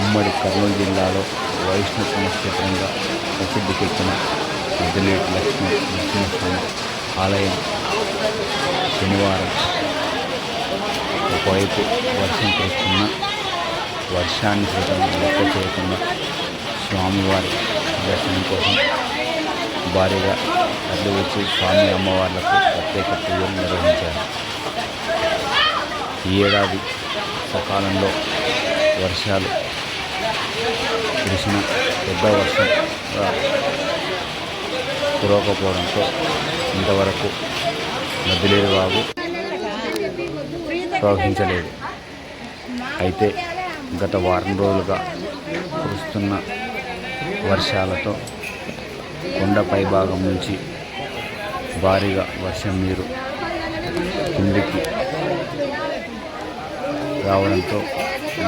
ఉమ్మడి కర్నూలు జిల్లాలో వైష్ణవ పుణ్యక్షేత్రంగా ప్రసిద్ధికెక్కిన పెద్దలేటి లక్ష్మీ నరసింహస్వామి ఆలయం శనివారం ఒకవైపు వర్షం కురుస్తున్న వర్షాన్ని సైతం లెక్క చేయకుండా స్వామివారి దర్శనం కోసం భారీగా తరలి వచ్చి స్వామి అమ్మవార్లకు ప్రత్యేక పూజలు నిర్వహించారు. ఈ ఏడాది సకాలంలో వర్షాలు కురిసిన పెద్ద వర్షం కురవకపోవడంతో ఇంతవరకు నదిలేరు వాగు ప్రవహించలేదు. అయితే గత వారం రోజులుగా కురుస్తున్న వర్షాలతో కొండపై భాగం నుంచి భారీగా వర్షం నీరు కిందికి రావడంతో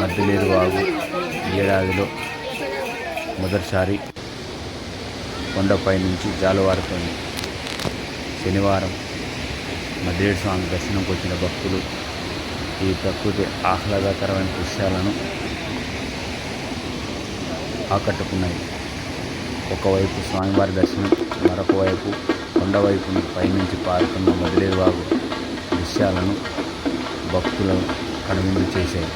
మద్దిలేరు వాగు ఏడాదిలో మొదటిసారి కొండపై నుంచి జాలువారుతోంది శనివారం మద్దిలేరు స్వామి దర్శనంకి వచ్చిన భక్తులు ఈ ప్రకృతి ఆహ్లాదకరమైన దృశ్యాలను ఆకట్టుకున్నాయి. ఒకవైపు స్వామివారి దర్శనం మరొక వైపు కొండ వైపున పైనుంచి పారుతున్న మదిలేరు వాగు దృశ్యాలను భక్తులను కనువిందు చేశాయి